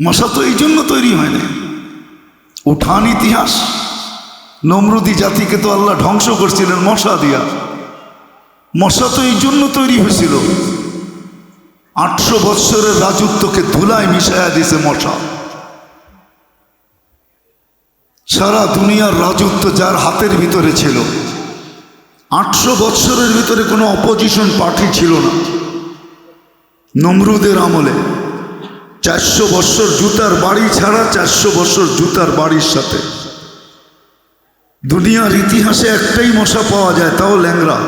মশা তো এই জন্য তৈরি হয় না। উঠান ইতিহাস। নমরুদি জাতিকে তো আল্লাহ ধ্বংস করছিলেন মশা দিয়া। মশা তো এই জন্য তৈরি হয়েছিল। আটশো বৎসরের রাজত্বকে ধুলায় মিশাইয়া দিছে মশা। সারা দুনিয়ার রাজত্ব যার হাতের ভিতরে ছিল। আটশো বৎসরের ভিতরে কোনো অপোজিশন পার্টি ছিল না। নমরুদের আমলে। চারশো বৎসর জুতার বাড়ি ছাড়া চারশো বৎসর জুতার বাড়ির সাথে। দুনিয়ার ইতিহাসে একটাই মশা পাওয়া যায়, তাও ল্যাংরা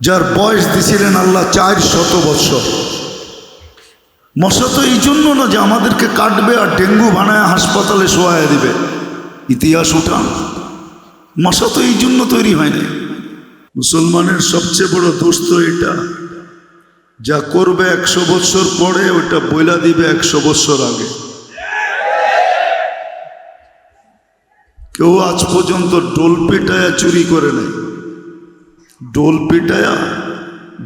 যার বয়স দিছিলেন আল্লাহ চার শত বৎসর মশা তো এই জন্য না যে আমাদেরকে কাটবে আর ডেঙ্গু বানায় হাসপাতালে শোয়ায় দিবে। ইতিহাস উঠান। মশা তো এই জন্য তৈরি হয়নি মুসলমানের সবচেয়ে বড় দোষ তো এটা। যা করবে একশো বৎসর পরে ওটা বইলা দিবে একশো বৎসর আগে। কেউ আজ পর্যন্ত ডোল পেটায়া চুরি করে নাই। ডোল পেটায়া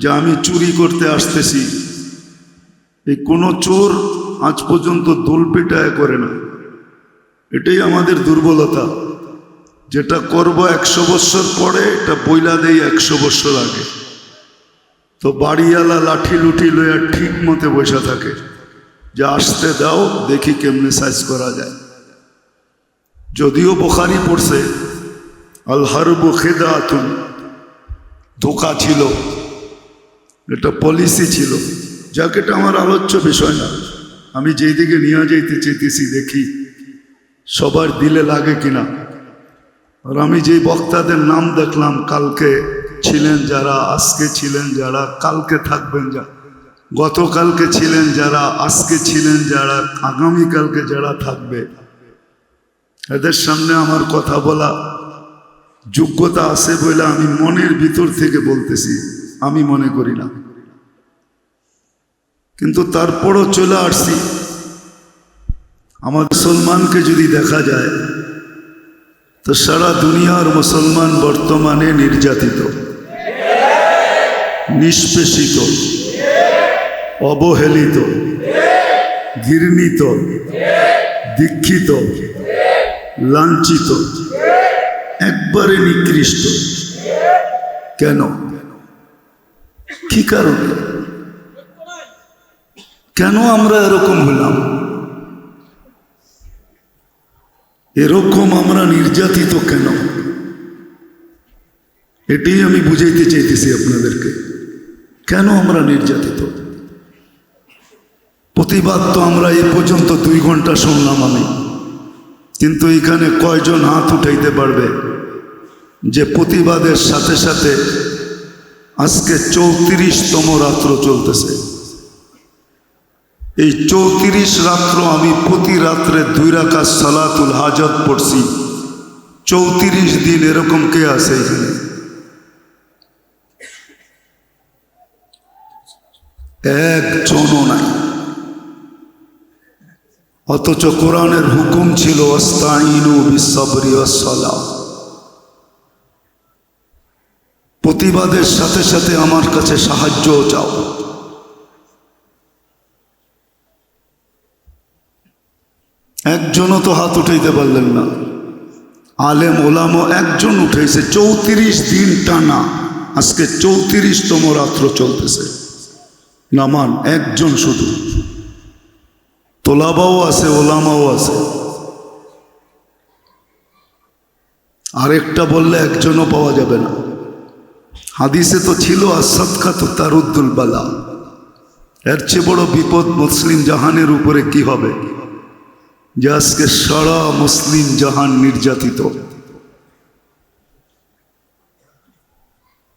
যা আমি চুরি করতে আসতেছি, এই কোনো চোর আজ পর্যন্ত দোল পেটায়া করে না। এটাই আমাদের দুর্বলতা। যেটা করব একশো বৎসর পরে, এটা বইলা দেই একশো বৎসর আগে। তো বাড়িওয়ালা লাঠি লুঠি লইয়া ঠিক মতে বসে থাকে। যে আসতে দাও, দেখি কেমনে সাইজ করা যায়। যদিও বোখারি পড়ছে, আল হারবু আতুন ধোকা ছিল। এটা পলিসি ছিল। যাক, এটা আমার আলোচ্য বিষয় না। আমি যেই দিকে নিয়ে যাইতে চেতেছি দেখি সবার দিলে লাগে কিনা। আর আমি যেই বক্তাদের নাম দেখলাম কালকে ছিলেন যারা, আজকে ছিলেন যারা, কালকে থাকবেন যা। গতকালকে ছিলেন যারা, আজকে ছিলেন যারা, আগামীকালকে যারা থাকবে। এদের সামনে আমার কথা বলা যোগ্যতা আছে বলে আমি মনের ভিতর থেকে বলতেছি, আমি মনে করি না। কিন্তু তারপরও চলে আসছি। আমার মুসলমানকে যদি দেখা যায়, তো সারা দুনিয়ার মুসলমান বর্তমানে নির্যাতিত। নিষ্পেষিত, অবহেলিত, ঘৃণিত, দীক্ষিত, লাঞ্ছিত, একবারে নিকৃষ্ট। কেন? কি কারণ? কেন আমরা এরকম হলাম? এরকম আমরা নির্যাতিত কেন? এটাই আমি বুঝাইতে চাইতেছি আপনাদেরকে। কেন আমরা নির্যাতিত? প্রতিবাদ তো আমরা এ পর্যন্ত দুই ঘণ্টা শুনলাম আমি। কিন্তু এখানে কয়জন হাত উঠাইতে পারবে যে প্রতিবাদের সাথে সাথে আজকে চৌত্রিশতম রাত্র চলতেছে? এই চৌত্রিশ রাত্র আমি প্রতি রাত্রে দুই রাখা সালাতুল হাজত পড়ছি। চৌত্রিশ দিন এরকম কে আছে এখানে? একজনও নাই অথচ কোরআনের হুকুম ছিল, অস্তাইনু প্রতিবাদের সাথে সাথে আমার কাছে সাহায্য চাও। একজনও তো হাত উঠাইতে পারলেন না। আলেম ওলামও একজন উঠেছে চৌত্রিশ দিন টানা। আজকে চৌত্রিশতম রাত্র চলতেছে। নামান, একজন শুধু। তোলাবাও আছে, ওলামাও আছে। আরেকটা বললে একজনও পাওয়া যাবে না। হাদিসে তো ছিল সৎকা তারুদ্দুল বালা। এর চেয়ে বড় বিপদ মুসলিম জাহানের উপরে কি হবে? যে আজকে সারা মুসলিম জাহান নির্যাতিত।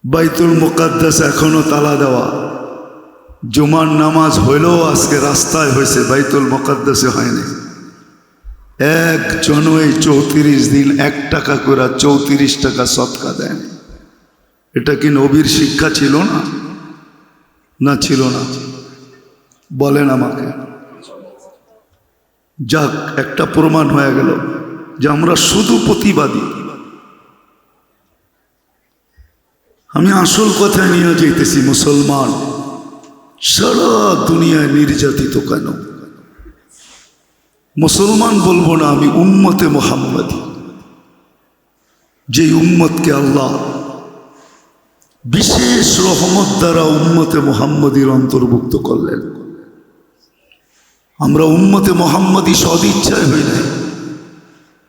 বাইতুল মুকাদ্দাস এখনও তালা দেওয়া। জুমার নামাজ হইলেও আজকে রাস্তায় হয়েছে, বাইতুল মুকাদ্দাসে হয়নি। একজন এই চৌত্রিশ দিন এক টাকা করে চৌত্রিশ টাকা সৎকা দেন এটা কি নবীর শিক্ষা ছিল না? না ছিল না। বলেন আমাকে। যাক, একটা প্রমাণ হয়ে গেল যে আমরা শুধু প্রতিবাদী। আমি আসল কথায় নিয়ে যেতেছি মুসলমান। সারা দুনিয়ায় নির্যাতিত কেন? মুসলমান বলব না আমি উম্মতে মোহাম্মদী। যে উম্মতকে আল্লাহ বিশেষ রহমত দ্বারা উম্মতে মোহাম্মদীর অন্তর্ভুক্ত করলেন। আমরা উম্মতে মোহাম্মদী সদিচ্ছায় হই নাই।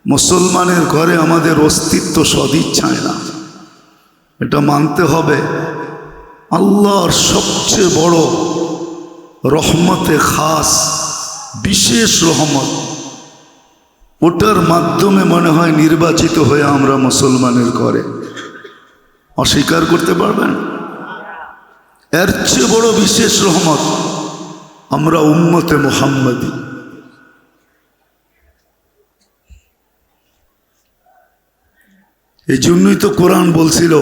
মুসলমানের ঘরে আমাদের অস্তিত্ব সদিচ্ছায় না। এটা মানতে হবে আল্লাহর সবচেয়ে বড় রহমতে খাস, বিশেষ রহমত। ওটার মাধ্যমে মনে হয় নির্বাচিত হয়ে আমরা মুসলমানের ঘরে। অস্বীকার করতে পারবেন? এর চেয়ে বড় বিশেষ রহমত আমরা উম্মতে মোহাম্মদী। এই জন্যই তো কোরআন বলছিল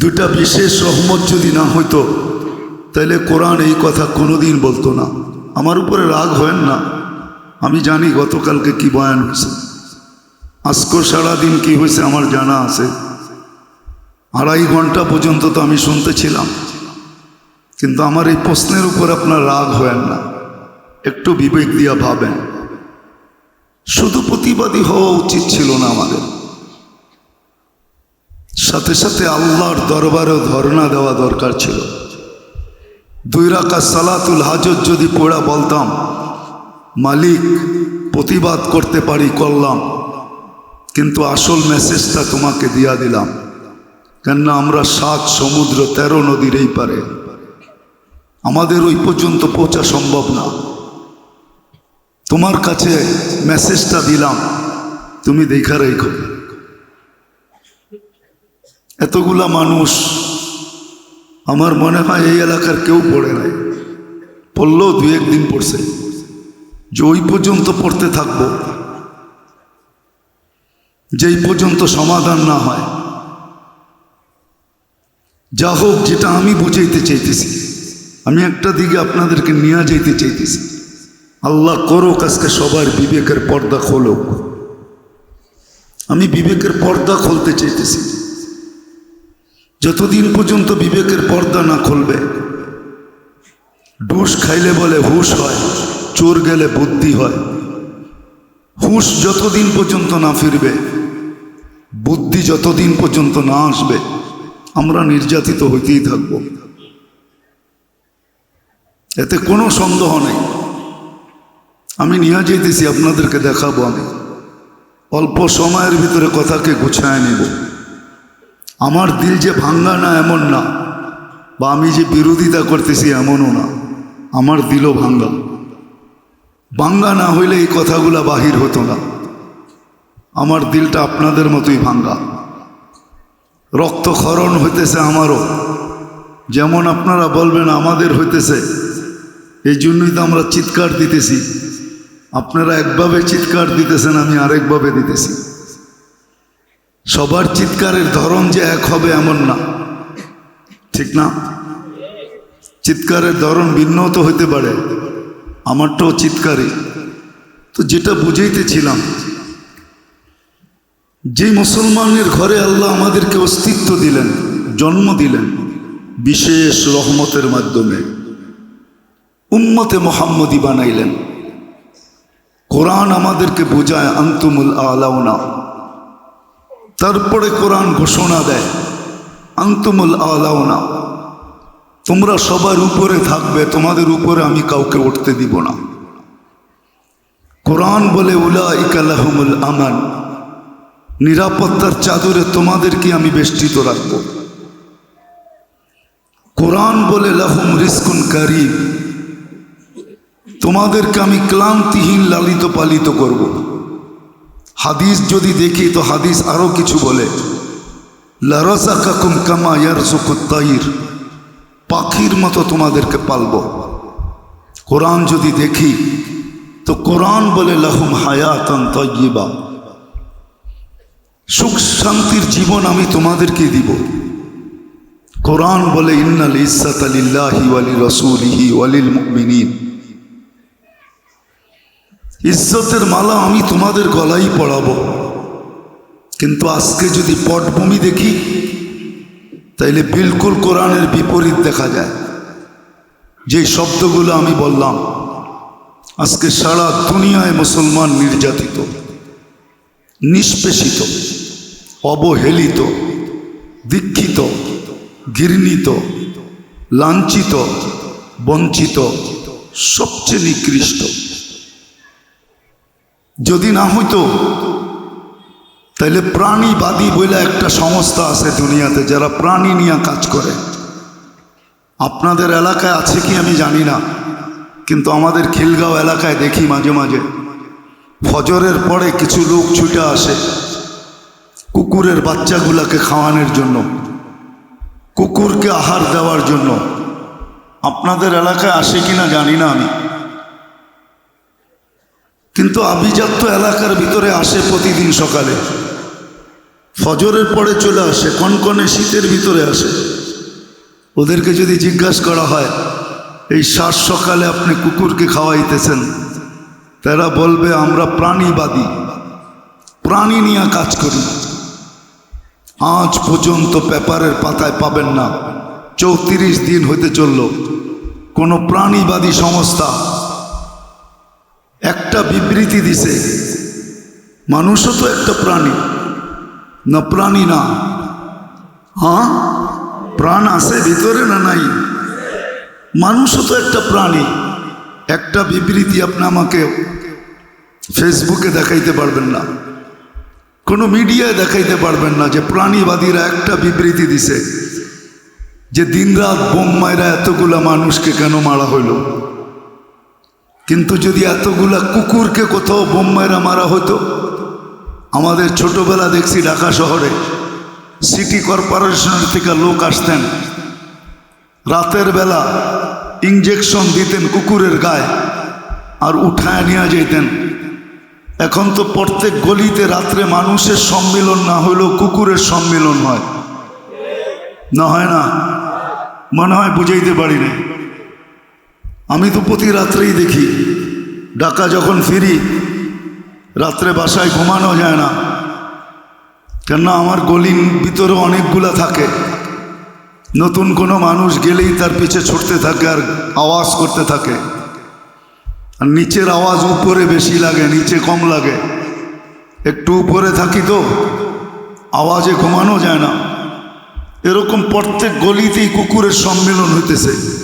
দুটা বিশেষ রহমত যদি না হইতো তাহলে কোরআন এই কথা কোনোদিন বলতো না। আমার উপরে রাগ হয় না। আমি জানি গতকালকে কি বয়ান হয়েছে। আজকে সারাদিন কি হয়েছে আমার জানা আছে। আড়াই ঘণ্টা পর্যন্ত তো আমি শুনতেছিলাম কিন্তু আমার এই প্রশ্নের উপর আপনার রাগ হয় না। একটু বিবেক দিয়া ভাবেন। শুধু প্রতিবাদী হওয়া উচিত ছিল না আমাদের। সাথে সাথে আল্লাহর দরবারেও ধর্ণা দেওয়া দরকার ছিল। দুই রাখা সালাতুল হাজত যদি পড়া বলতাম, মালিক প্রতিবাদ করতে পারি করলাম, কিন্তু আসল মেসেজটা তোমাকে দিয়া দিলাম। কেননা আমরা সাত সমুদ্র, তেরো নদীর এই পারে। আমাদের ওই পর্যন্ত পৌঁছা সম্ভব না। তোমার কাছে মেসেজটা দিলাম, তুমি দেখা রেখো। এতগুলা মানুষ আমার মনে হয় এই এলাকার কেউ পড়ে নাই। পড়লেও দু একদিন পড়ছে। যে ওই পর্যন্ত পড়তে থাকব, যেই পর্যন্ত সমাধান না হয়, যা হোক যেটা আমি বুঝাইতে চাইতেছি, আমি একটা দিকে আপনাদেরকে নিয়ে যাইতে চাইতেছি। আল্লাহ করুক আজকে সবার বিবেকের পর্দা খোলুক। আমি বিবেকের পর্দা খুলতে চাইতেছি। যতদিন পর্যন্ত বিবেকের পর্দা না খুলবে ডুস খাইলে বলে হুশ হয়, চোর গেলে বুদ্ধি হয়। হুশ যতদিন পর্যন্ত না ফিরবে, বুদ্ধি যতদিন পর্যন্ত না আসবে, আমরা নির্যাতিত হইতেই থাকব। এতে কোনো সন্দেহ নেই। আমি নিয়ে যেতেছি আপনাদেরকে দেখাবো আমি। অল্প সময়ের ভিতরে কথাকে গুছায় নেব। আমার দিল যে ভাঙ্গা না এমন না, বা আমি যে বিরোধিতা করতেছি এমনও না, আমার দিলও ভাঙ্গা। ভাঙ্গা না হইলে এই কথাগুলা বাহির হতো না। আমার দিলটা আপনাদের মতোই ভাঙ্গা। রক্তক্ষরণ হইতেছে আমারও। যেমন আপনারা বলবেন আমাদের হইতেছে, এই জন্যই তো আমরা চিৎকার দিতেছি। আপনারা একভাবে চিৎকার দিতেছেন, আমি আরেকভাবে দিতেছি। সবার চিৎকারের ধরন যে এক হবে এমন না। ঠিক না? চিৎকারের ধরন ভিন্ন তো হইতে পারে, আমারটাও চিৎকারই। তো যেটা বুঝাইতেছিলাম যে মুসলমানের ঘরে আল্লাহ আমাদেরকে অস্তিত্ব দিলেন, জন্ম দিলেন, বিশেষ রহমতের মাধ্যমে, উম্মতে মোহাম্মদী বানাইলেন। কোরআন আমাদেরকে বোঝায়, আন্তুমুল আলাউনা। তারপরে কোরআন ঘোষণা দেয়। আন্তুমুল আলাউনা। তোমরা সবার উপরে থাকবে, তোমাদের উপরে আমি কাউকে উঠতে দিব না। কোরআন বলে উলা ইকালাহমুল আমান। নিরাপত্তার চাদরে তোমাদেরকে আমি বেষ্টিত রাখব। কোরআন বলে, লাহুম রিস্কুন কারিম। তোমাদেরকে আমি ক্লান্তিহীন লালিত পালিত করব। হাদিস যদি দেখি তো হাদিস আরও কিছু বলে লারসা পাখির মতো তোমাদেরকে পালব। কোরআন যদি দেখি তো কোরআন বলে, লাহুম হায়াতন তৈবা সুখ শান্তির জীবন আমি তোমাদেরকে দিব। কোরআন বলে, ইন্নাল ইসাত আলিল্লাহি ওয়ালি রসুলিহি ওয়ালিল মুমিনিন ইজ্জতের মালা আমি তোমাদের গলাই পড়াবো কিন্তু আজকে যদি পটভূমি দেখি, তাইলে বিলকুল কোরআনের বিপরীত দেখা যায়। যে শব্দগুলো আমি বললাম, আজকে সারা দুনিয়ায় মুসলমান নির্যাতিত, নিষ্পেষিত, অবহেলিত, দীক্ষিত, ঘৃণিত, লাঞ্ছিত, বঞ্চিত, সবচেয়ে নিকৃষ্ট। যদি না হইতো, তাইলে প্রাণীবাদী বলে একটা সংস্থা আছে দুনিয়াতে যারা প্রাণী নিয়ে কাজ করে। আপনাদের এলাকায় আছে কি আমি জানি না, কিন্তু আমাদের খিলগাঁও এলাকায় দেখি মাঝে মাঝে। ফজরের পরে কিছু লোক ছুটে আসে কুকুরের বাচ্চাগুলাকে খাওয়ানোর জন্য, কুকুরকে আহার দেওয়ার জন্য। আপনাদের এলাকায় আসে কি না জানি না আমি। কিন্তু আভিজাত্য এলাকার ভিতরে আসে প্রতিদিন সকালে। ফজরের পরে চলে আসে, কনকনে শীতের ভিতরে আসে। ওদেরকে যদি জিজ্ঞাসা করা হয়, এই শ্বাস সকালে আপনি কুকুরকে খাওয়াইতেছেন? তারা বলবে, আমরা প্রাণীবাদী। প্রাণী নিয়ে কাজ করি। আজ পর্যন্ত পেপারের পাতায় পাবেন না। চৌত্রিশ দিন হতে চলল। কোনো প্রাণীবাদী সংস্থা একটা বিবৃতি দিছে। মানুষও তো একটা প্রাণী। না প্রাণী না। হ্যাঁ প্রাণ আছে ভিতরে না নাই? মানুষও তো একটা প্রাণী। একটা বিবৃতি আপনি আমাকে ফেসবুকে দেখাইতে পারবেন না। কোনো মিডিয়ায় দেখাইতে পারবেন না যে প্রাণীবাদীরা একটা বিবৃতি দিছে যে দিনরাত বোম মায়েরা এতগুলা মানুষকে কেন মারা হইল? কিন্তু যদি এতগুলা কুকুরকে কোথাও বোম মায়েরা মারা হতো আমাদের ছোটবেলা দেখছি ঢাকা শহরে সিটি কর্পোরেশনের থেকে লোক আসতেন। রাতের বেলা ইঞ্জেকশন দিতেন কুকুরের গায়ে আর উঠায় নিয়ে যেতেন এখন তো প্রত্যেক গলিতে রাত্রে মানুষের সম্মিলন না হলেও কুকুরের সম্মিলন হয়। না হয় না? মনে হয় বুঝাইতে পারি না আমি তো প্রতি রাত্রেই দেখি। ঢাকা যখন ফিরি, রাত্রে বাসায় ঘুমানো যায় না। কেননা আমার গলির ভিতরে অনেকগুলা থাকে। নতুন কোনো মানুষ গেলেই তার পিছে ছুটতে থাকে আর আওয়াজ করতে থাকে। আর নিচের আওয়াজ উপরে বেশি লাগে, নিচে কম লাগে। একটু উপরে থাকি তো, আওয়াজে ঘুমানো যায় না। এরকম প্রত্যেক গলিতেই কুকুরের সম্মেলন হইতেছে।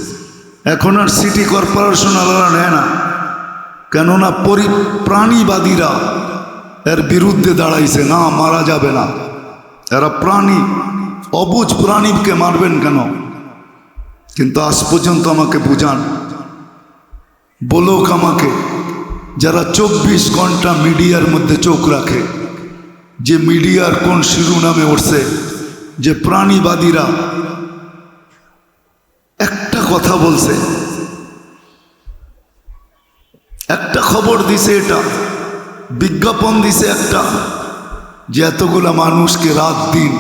এখন আর সিটি কর্পোরেশন আলাদা নেয় না। কেননা পরি প্রাণীবাদীরা এর বিরুদ্ধে দাঁড়াইছে, না, মারা যাবে না। এরা প্রাণী, অবুজ প্রাণীকে মারবেন কেন? কিন্তু আজ পর্যন্ত আমাকে বুঝান, বলুক আমাকে, যারা চব্বিশ ঘণ্টা মিডিয়ার মধ্যে চোখ রাখে, যে মিডিয়ার কোন শিরোনামে উঠছে, যে প্রাণীবাদীরা কথা বলছে। একটা খবর দিছে এটা। বিজ্ঞাপন দিছে একটা যে এতগুলা মানুষকে রাত দিন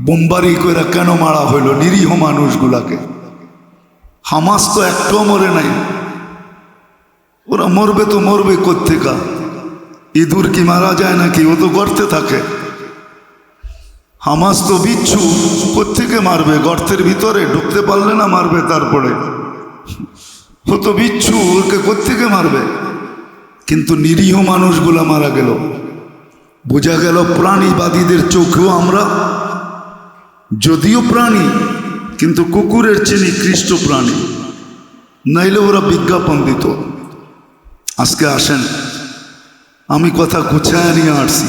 বোমবারি করে কেন মারা হইল নিরীহ মানুষগুলাকে। হামাস তো একটাও মরে নাই। ওরা মরবে তো মরবে কোথেকা ইঁদুর কি মারা যায় নাকি? ও তো গর্তে থাকে। হামাস তো বিচ্ছু কোথেকে মারবে? গর্তের ভিতরে ঢুকতে পারলে না মারবে তারপরে? ও তো বিচ্ছু, ওকে কোথেকে মারবে? কিন্তু নিরীহ মানুষগুলা মারা গেল। বোঝা গেল প্রাণীবাদীদের চোখেও আমরা যদিও প্রাণী, কিন্তু কুকুরের চেয়ে নিকৃষ্ট প্রাণী। নাইলে ওরা বিজ্ঞাপন দিত আজকে আসেন। আমি কথা গুছায় নিয়ে আসছি।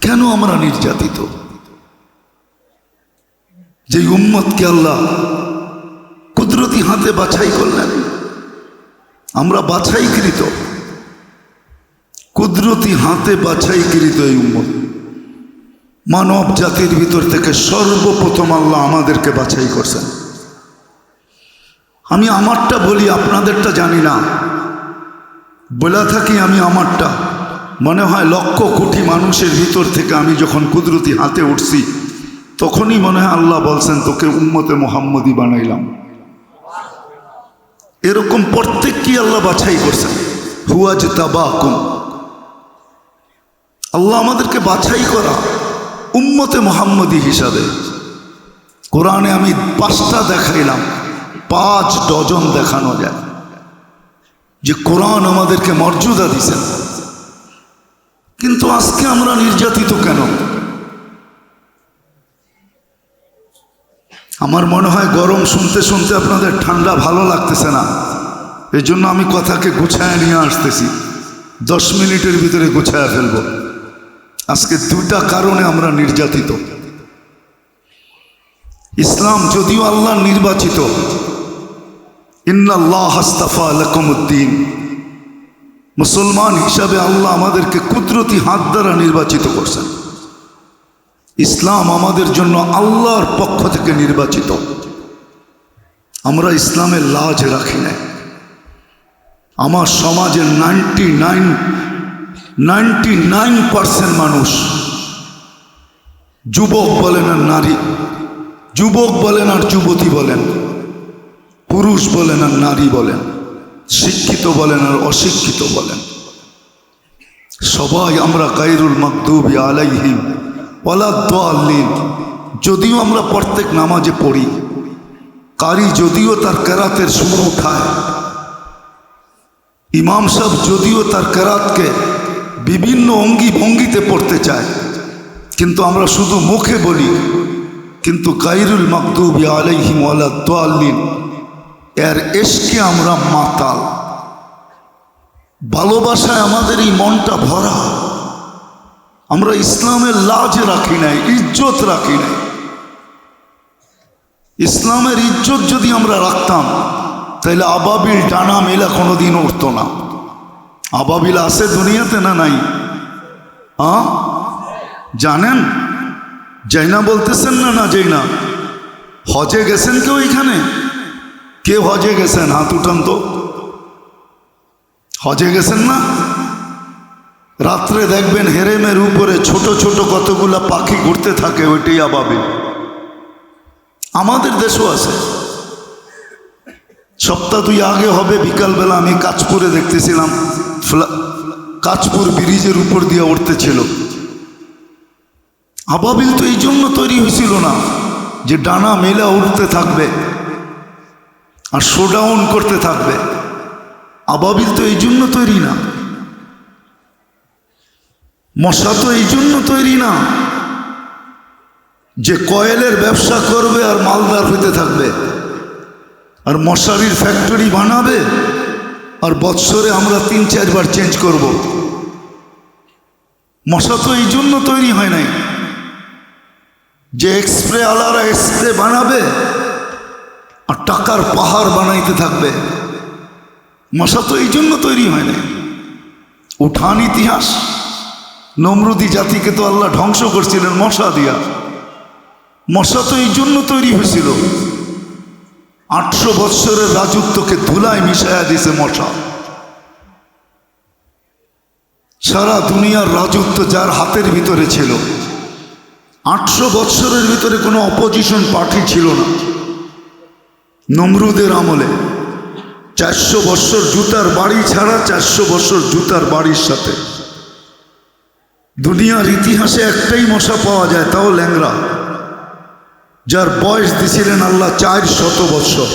কেন আমরা নির্যাতিত? যে উম্মতকে আল্লাহ কুদরতি হাতে বাছাই করলেন। আমরা বাছাইকৃত। কুদরতি হাতে বাছাইকৃত এই উম্মত। মানব জাতির ভিতর থেকে সর্বপ্রথম আল্লাহ আমাদেরকে বাছাই করছেন। আমি আমারটা বলি, আপনাদেরটা জানি না। বলে থাকি আমি আমারটা। মনে হয় লক্ষ কোটি মানুষের ভিতর থেকে আমি যখন কুদরতি হাতে উঠছি তখনই মনে হয় আল্লাহ বলছেন, তোকে উম্মতে মোহাম্মদি বানাইলাম। এরকম প্রত্যেককে আল্লাহ বাছাই করছেন? হুয়াজ তাবাকুম আল্লাহ আমাদেরকে বাছাই করা উম্মতে মোহাম্মদী হিসাবে। কোরআনে আমি পাঁচটা দেখাইলাম, পাঁচ ডজন দেখানো যায়। যে কোরআন আমাদেরকে মর্যাদা দিছেন কিন্তু আজকে আমরা নির্যাতিত কেন? আমার মনে হয় গরম শুনতে শুনতে আপনাদের ঠান্ডা ভালো লাগতেছে না। এই জন্য আমি কথাকে গুছায় নিয়ে আসতেছি। দশ মিনিটের ভিতরে গুছায় ফেলব। আজকে দুটা কারণে আমরা নির্যাতিত। ইসলাম যদিও আল্লাহ নির্বাচিত, ইন্নাল্লাহ হাস্তাফা আলকমুদ্দিন মুসলমান হিসাবে আল্লাহ আমাদেরকে কুদরতি হাত দ্বারা নির্বাচিত করছেন। ইসলাম আমাদের জন্য আল্লাহর পক্ষ থেকে নির্বাচিত। আমরা ইসলামের লাজ রাখি না আমার সমাজের ninety nine ninety nine percent মানুষ যুবক বলেন আর নারী, যুবক বলেন আর যুবতী বলেন, পুরুষ বলেন আর নারী বলেন, শিক্ষিত বলেন আর অশিক্ষিত বলেন। সবাই আমরা গাইরুল মকদুবি আলাইহিম ওয়ালাদ্দাল্লিন যদিও আমরা প্রত্যেক নামাজে পড়ি, কারি যদিও তার কেরাতের সুর উঠায়। ইমাম সাহেব যদিও তার কেরাতকে বিভিন্ন অঙ্গি ভঙ্গিতে পড়তে চায়, কিন্তু আমরা শুধু মুখে বলি, কিন্তু গাইরুল মকদুবি আলাইহিম ওয়ালাদ্দাল্লিন এর এসকে আমরা মাতাল। ভালোবাসায় আমাদের এই মনটা ভরা। আমরা ইসলামের লাজ রাখি নাই, ইজ্জত রাখি নাই। ইসলামের ইজ্জত যদি আমরা রাখতাম, তাহলে আবাবিল ডানা মেলা কোনোদিন উঠত না। আবাবিল আছে দুনিয়াতে না নাই? হ্যাঁ জানেন? যাই না বলতেছেন না না যাই না হজে গেছেন কেউ এখানে? কে হজে গেছেন? হাত উঠান তো। হজে গেছেন না? রাত্রে দেখবেন হেরেমের উপরে ছোট ছোট কতগুলা পাখি ঘুরতে থাকে ওইটাই আবাবিল। আমাদের দেশও আছে। সপ্তাহ দুই আগে হবে, বিকালবেলা আমি কাজপুরে দেখতেছিলাম। কাজপুর ব্রিজের উপর দিয়ে উঠতেছিল। আবাবিল তো এই জন্য তৈরি হয়েছিল না যে ডানা মেলা উঠতে থাকবে আর শোডাউন করতে থাকবে। আবাবিল তো এই জন্য তৈরি না। মশা তো এই জন্য তৈরি না। যে কয়েলের ব্যবসা করবে আর মালদার হইতে থাকবে। আর মশারির ফ্যাক্টরি বানাবে আর বৎসরে আমরা তিন চারবার চেঞ্জ করব। মশা তো এই জন্য তৈরি হয় নাই। যে এক্সপ্রে আলারা এক্সপ্রে বানাবে আর টাকার পাহাড় বানাইতে থাকবে। মশা তো এই জন্য তৈরি হয় নাই। উঠান ইতিহাস। নমরুদি জাতিকে তো আল্লাহ ধ্বংস করছিলেন মশা দিয়া। মশা তো এই জন্য তৈরি হয়েছিল। আটশো বৎসরের রাজত্বকে ধুলায় মিশাইয়া দিছে মশা। সারা দুনিয়ার রাজত্ব যার হাতের ভিতরে ছিল। আটশো বৎসরের ভিতরে কোনো অপোজিশন পার্টি ছিল না। নমরুদের আমলে চারশো বৎসর জুতার বাড়ি ছাড়া চারশো বৎসর জুতার বাড়ির সাথে। দুনিয়ার ইতিহাসে একটাই মশা পাওয়া যায়, তাও ল্যাংরা যার বয়স দিছিলেন আল্লাহ চার শত বৎসর।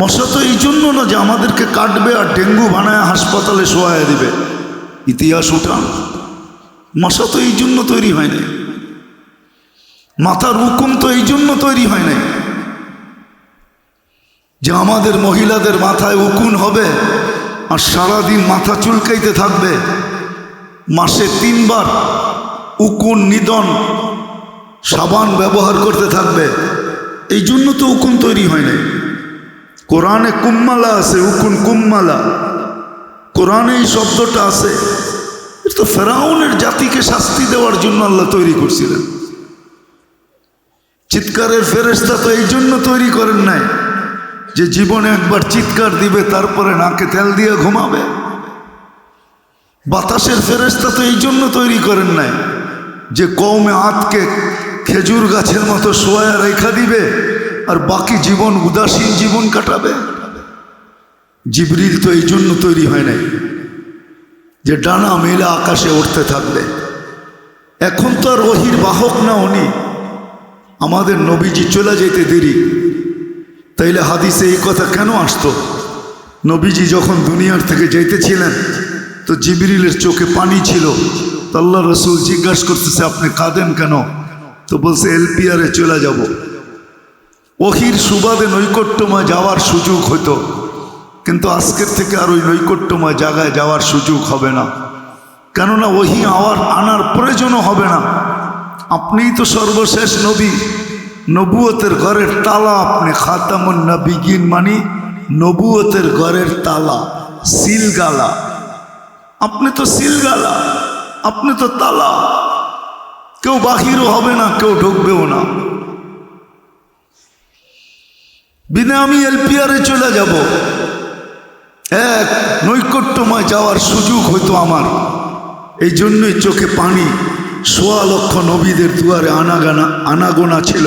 মশা তো এই জন্য না যে আমাদেরকে কাটবে আর ডেঙ্গু বানায় হাসপাতালে শোয়া দিবে। ইতিহাস উঠান। মশা তো এই জন্য তৈরি হয় নাই। মাথার হুকুম তো এই জন্য তৈরি হয় নাই। যে আমাদের মহিলাদের মাথায় উকুন হবে আর সারাদিন মাথা চুলকাইতে থাকবে। মাসে তিনবার উকুন, নিদন, সাবান ব্যবহার করতে থাকবে। এই জন্য তো উকুন তৈরি হয় নাই। কোরআনে কুম্মালা আছে, উকুন কুম্মালা। কোরআনে এই শব্দটা আছে। তো ফেরাউনের জাতিকে শাস্তি দেওয়ার জন্য আল্লাহ তৈরি করছিলেন। চিৎকারের ফেরেস্তা তো এই জন্য তৈরি করেন নাই যে জীবনে একবার চিৎকার দিবে, তারপরে নাকে তেল দিয়ে ঘুমাবে। বাতাসের ফেরেস্তা তো এই জন্য তৈরি করেন নাই যে কৌমে আতকে খেজুর গাছের মতো শোয়া রেখা দিবে আর বাকি জীবন উদাসীন জীবন কাটাবে। জিবরিল তো এই জন্য তৈরি হয় নাই যে ডানা মেলা আকাশে উঠতে থাকবে। এখন তো আর ওহির বাহক না উনি। আমাদের নবীজি চলে যেতে দেরি। তাইলে হাদিসে এই কথা কেন আসতো? নবীজি যখন দুনিয়ার থেকে যাইতেছিলেন তো জিবিরিলের চোখে পানি ছিল। তো আল্লাহ রসুল জিজ্ঞাসা করতেছে, আপনি কাঁদেন কেন? তো বলছে, এলপিআরে চলে যাব। ওহির সুবাদে নৈকট্যময় যাওয়ার সুযোগ হতো কিন্তু আজকের থেকে আর ওই নৈকট্যময় জায়গায় যাওয়ার সুযোগ হবে না। কেননা ওহি আওয়ার আনার প্রয়োজনও হবে না। আপনিই তো সর্বশেষ নবী। নবুয়তের ঘরের তালা আপনি খাতামুন নবিগিন মানি, নবুয়তের ঘরের তালা, সিলগালা। আপনি তো সিলগালা, আপনি তো তালা। কেউ বাহিরও হবে না, কেউ ঢুকবেও না। বিনা আমি এলপিআরে চলে যাব। এক নৈকট্যময় যাওয়ার সুযোগ হইতো আমার। এই জন্যই চোখে পানি, সোয়া লক্ষ নবীদের দুয়ারে আনাগানা, আনাগোনা ছিল।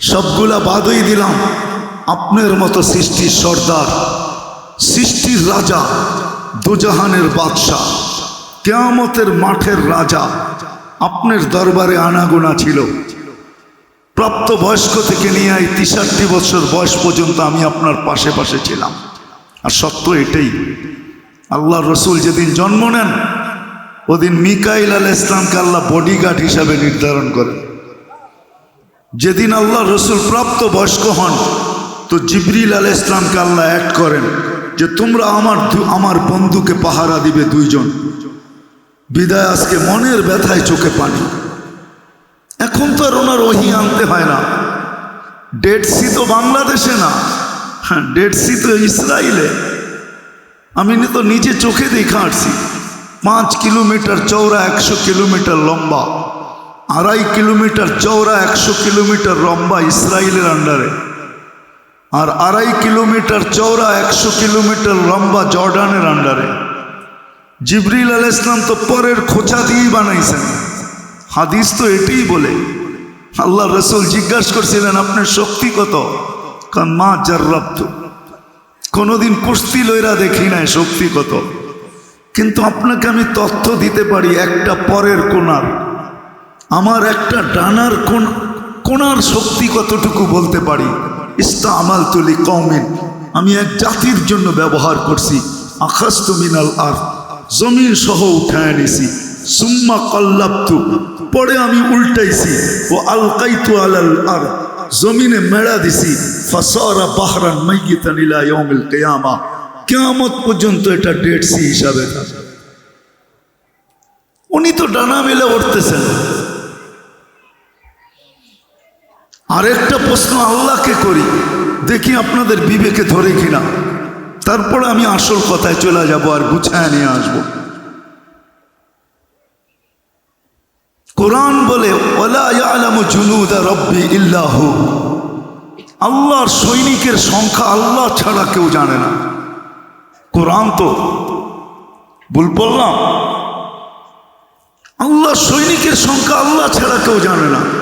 সবগুলা বাদই দিলাম। আপনার মতো সৃষ্টির সর্দার, সৃষ্টির রাজা। দুজাহানের বাদশাহ, কেয়ামতের মাঠের রাজা আপনার দরবারে আনাগোনা ছিল। প্রাপ্ত বয়স্ক থেকে নিয়ে এই তিষট্টি বছর বয়স পর্যন্ত আমি আপনার পাশে পাশে ছিলাম। আর সত্য এটাই আল্লাহ রসুল যেদিন জন্ম নেন, ওদিন মিকাইল আল ইসলামকে আল্লাহ বডিগার্ড হিসাবে নির্ধারণ করেন যেদিন আল্লাহ রসুল প্রাপ্ত বয়স্ক হন, তো জিবরিল আল ইসলামকে আল্লাহ অ্যাড করেন। যে তোমরা আমার আমার বন্ধুকে পাহারা দিবে দুইজন। বিদায় আজকে মনের ব্যথায় চোখে পানি। এখন তো আর ওনার ওহি আনতে হয় না। ডেড সি তো বাংলাদেশে না। হ্যাঁ ডেড সি তো ইসরায়েলে আমি তো নিজে চোখে দেখা আসছি। পাঁচ কিলোমিটার চৌড়া একশো কিলোমিটার লম্বা। আড়াই কিলোমিটার চৌড়া একশো কিলোমিটার লম্বা ইসরায়েলের আন্ডারে। আর আড়াই কিলোমিটার চৌড়া একশো কিলোমিটার লম্বা জর্ডানের আন্ডারে। জিবরিল আল ইসলাম তো পরের খোঁচা দিয়েই বানাইছেন। হাদিস তো এটাই বলে। আল্লাহ রসুল জিজ্ঞাসা করছিলেন, আপনার শক্তি কত? কারণ, মা জার্রাব্দ কোনোদিন কুস্তি লইরা দেখি নাই শক্তি কত। কিন্তু আপনাকে আমি তথ্য দিতে পারি, একটা পরের কোনার আমার একটা ডানার কোন কোনার শক্তি কতটুকু বলতে পারি? ইস্তা তুলি কৌমিন আমি এক জাতির জন্য ব্যবহার করছি। আকাশ মিনাল আর জমিন সহ উঠায় নিছি সুম্মা কল্লাপ্তু পরে আমি উল্টাইছি। ও আলকাইতু আলাল আর জমিনে মেড়া দিছি। ফাসারা বাহরান মাইয়িতান ইলা ইয়াউমিল কিয়ামা। কিয়ামত পর্যন্ত এটা ডেট সি হিসাবে। উনি তো ডানা মেলে উঠতেছেন। আরেকটা প্রশ্ন আল্লাহকে করি। দেখি আপনাদের বিবেকে ধরে কিনা। তারপরে আমি আসল কথায় চলে যাব আর গুছায় নিয়ে আসব। কোরআন বলে ইল্লাহু। আল্লাহর সৈনিকের সংখ্যা আল্লাহ ছাড়া কেউ জানে না। কোরআন তো, ভুল বললাম। আল্লাহ সৈনিকের সংখ্যা আল্লাহ ছাড়া কেউ জানে না।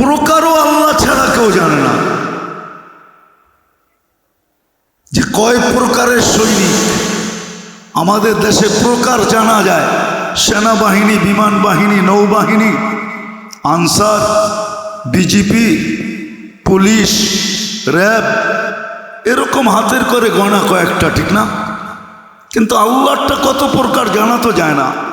প্রকারও আল্লাহ ছাড়া কেউ জানে না। যে কয় প্রকারের সৈনিক? আমাদের দেশে প্রকার জানা যায়, সেনাবাহিনী বিমান বাহিনী নৌবাহিনী, আনসার বিজিপি পুলিশ, র্যাব, এরকম হাতের করে গণা কয়েকটা, ঠিক না? কিন্তু আল্লাহটা কত প্রকার জানা তো যায় না।